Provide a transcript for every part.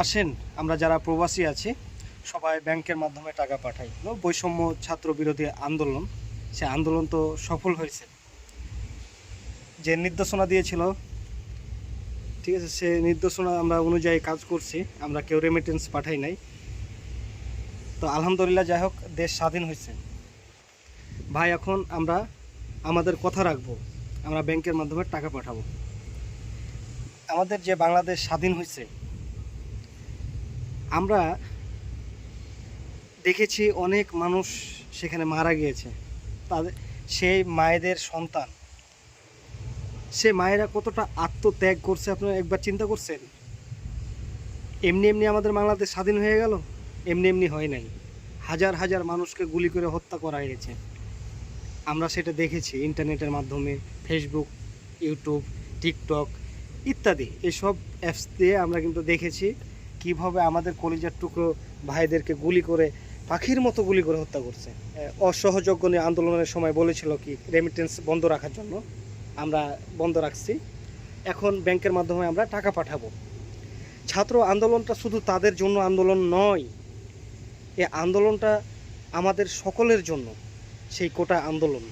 আসেন, আমরা যারা প্রবাসী আছি, সবাই ব্যাংকের মাধ্যমে টাকা পাঠাই? বৈষম্য ছাত্র বিরোধী আন্দোলন, সে আন্দোলন তো সফল হয়েছে। যে নির্দেশনা দিয়েছিল, ঠিক আছে, সে নির্দেশনা আমরা অনুযায়ী কাজ করছি, আমরা কেউ রেমিটেন্স পাঠাই নাই। তো আলহামদুলিল্লাহ, যাই হোক, দেশ স্বাধীন হয়েছে। ভাই, এখন আমরা আমাদের কথা রাখব, আমরা ব্যাংকের মাধ্যমে টাকা পাঠাবো। আমাদের যে বাংলাদেশ স্বাধীন হয়েছে আমরা দেখেছি অনেক মানুষ সেখানে মারা গিয়েছে। তাদের সেই মায়েদের সন্তান। সে মায়েরা কতটা আত্মত্যাগ করছে আপনারা একবার চিন্তা করছেন? এমনি এমনি আমাদের বাংলাদেশ স্বাধীন হয়ে গেল? এমনি এমনি হয় নাই। হাজার হাজার মানুষকে গুলি করে হত্যা করা হয়েছে। আমরা সেটা দেখেছি ইন্টারনেটের মাধ্যমে ফেসবুক ইউটিউব টিকটক ইত্যাদি। এসব অ্যাপস দিয়ে আমরা কিন্তু দেখেছি কীভাবে আমাদের কলিজার টুকরো ভাইদেরকে গুলি করে, পাখির মতো গুলি করে হত্যা করছে? অসহযোগ্য নিয়ে আন্দোলনের সময় বলেছিল কি রেমিটেন্স বন্ধ রাখার জন্য। আমরা বন্ধ রাখছি। এখন ব্যাংকের মাধ্যমে আমরা টাকা পাঠাবো। ছাত্র আন্দোলনটা শুধু তাদের জন্য আন্দোলন নয়, এ আন্দোলনটা আমাদের সকলের জন্য সেই কোটা আন্দোলন।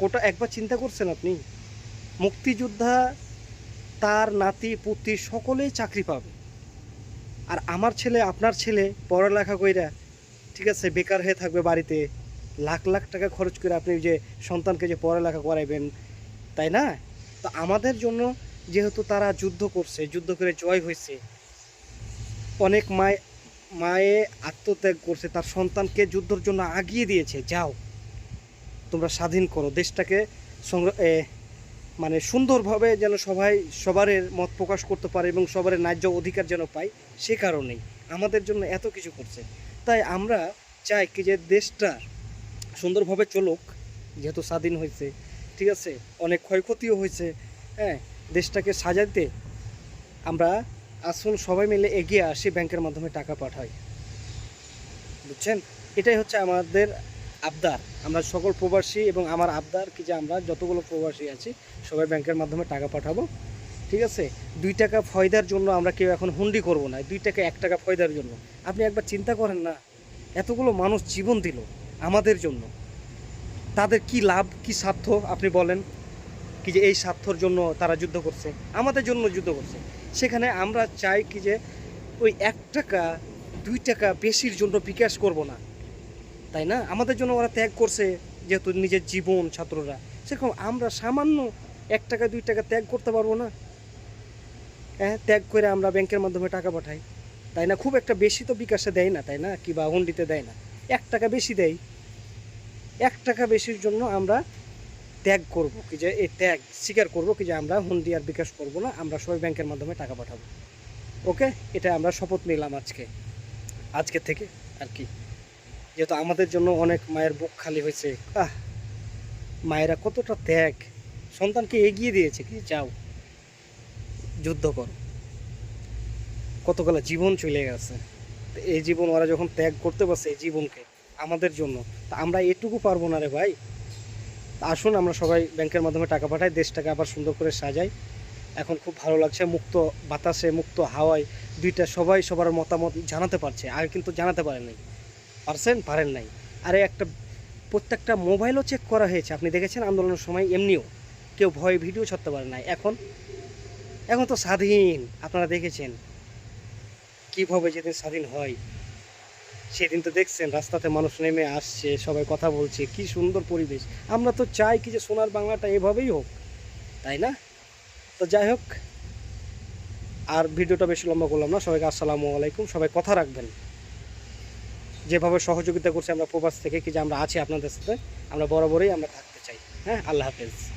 কোটা একবার চিন্তা করছেন আপনি? মুক্তিযোদ্ধা, তার নাতি পুতি সকলেই চাকরি পাবে। আর আমার ছেলে, আপনার ছেলে পড়ালেখা কইরা, ঠিক আছে, বেকার হয়ে থাকবে বাড়িতে, লাখ লাখ টাকা খরচ করে আপনি যে সন্তানকে যে পড়ালেখা করাইবেন, তাই না? তো আমাদের জন্য যেহেতু তারা যুদ্ধ করছে, যুদ্ধ করে জয় হয়েছে অনেক মায়, মায়ে আত্মত্যাগ করছে, তার সন্তানকে যুদ্ধর জন্য আগিয়ে দিয়েছে, যাও, তোমরা স্বাধীন করো, দেশটাকে সংগ্রহ মানে সুন্দরভাবে যেন সবাই সবারের মত প্রকাশ করতে পারে এবং সবার ন্যায্য অধিকার যেন পায়, সে কারণেই আমাদের জন্য এত কিছু করছে। তাই আমরা চাই কি যে দেশটা সুন্দরভাবে চলুক, যেহেতু স্বাধীন হয়েছে, ঠিক আছে? অনেক ক্ষয়ক্ষতিও হয়েছে হ্যাঁ? দেশটাকে সাজাতে আমরা আসল সবাই মিলে এগিয়ে আসি ব্যাংকের মাধ্যমে টাকা পাঠাই বুঝছেন? এটাই হচ্ছে আমাদের আবদার। আমরা সকল প্রবাসী এবং আমার আবদার কি যে আমরা যতগুলো প্রবাসী আছি, সবাই ব্যাংকের মাধ্যমে টাকা পাঠাবো। ঠিক আছে? দুই টাকা ফয়দার জন্য আমরা কেউ এখন হুন্ডি করব না। দুই টাকা, এক টাকা ফয়দার জন্য। আপনি একবার চিন্তা করেন না, এতগুলো মানুষ জীবন দিল আমাদের জন্য। তাদের কি লাভ, কি স্বার্থ আপনি বলেন? কি যে এই স্বার্থর জন্য তারা যুদ্ধ করছে, আমাদের জন্য যুদ্ধ করছে। সেখানে আমরা চাই কি যে ওই এক টাকা, দুই টাকা বেশির জন্য বিকাশ করব না। তাই না? আমাদের জন্য ওরা ত্যাগ করছে যেহেতু নিজের জীবন ছাত্ররা। সেরকম আমরা সামান্য এক টাকা, দুই টাকা ত্যাগ করতে পারব না। হ্যাঁ ত্যাগ করে আমরা ব্যাংকের মাধ্যমে টাকা পাঠাই। তাই না? খুব একটা বেশি তো বিকাশে দেয় না, তাই না? কি বা হুন্ডিতে দেয় না। এক টাকা বেশি দেয় এক টাকা বেশির জন্য আমরা ত্যাগ করব কি যে, এই ত্যাগ স্বীকার করব কি যে, আমরা হুন্ডি আর বিকাশ করব না, আমরা সবাই ব্যাংকের মাধ্যমে টাকা পাঠাবো। ওকে? এটা আমরা শপথ নিলাম আজকে। আজকে থেকে আর কি। যেহেতু আমাদের জন্য অনেক মায়ের বুক খালি হয়েছে। আহ, মায়েরা কতটা ত্যাগ। সন্তানকে এগিয়ে দিয়েছে কি যাও যুদ্ধ করো। কতগুলো জীবন চলে গেছে। এই জীবন ওরা যখন ত্যাগ করতে পারছে এই জীবনকে আমাদের জন্য, তা আমরা এটুকু পারব না রে ভাই। আসুন আমরা সবাই ব্যাংকের মাধ্যমে টাকা পাঠাই, দেশটাকে আবার সুন্দর করে সাজাই। এখন খুব ভালো লাগছে, মুক্ত বাতাসে, মুক্ত হাওয়ায় দুইটা সবাই সবার মতামত জানাতে পারছে আগে কিন্তু জানাতে পারেন। পারছেন পারেন নাই। আরে একটা, প্রত্যেকটা মোবাইলও চেক করা হয়েছে। আপনি দেখেছেন আন্দোলনের সময় এমনিও কেউ ভয়ে ভিডিও ছাড়তে পারে নাই। এখন এখন তো স্বাধীন। আপনারা দেখেছেন কীভাবে যেদিন স্বাধীন হয়, সেদিন তো দেখছেন রাস্তাতে মানুষ নেমে আসছে, সবাই কথা বলছে, কি সুন্দর পরিবেশ। আমরা তো চাই কি যে সোনার বাংলাটা এভাবেই হোক, তাই না? তো যাই হোক, আর ভিডিওটা বেশি লম্বা করলাম না। সবাইকে আসসালামু আলাইকুম। সবাই কথা রাখবেন। যেভাবে সহযোগিতা করছে আমরা প্রবাস থেকে, কি যে আমরা আছি আপনাদের সাথে, আমরা বরাবরই আমরা থাকতে চাই। হ্যাঁ আল্লাহ হাফেজ।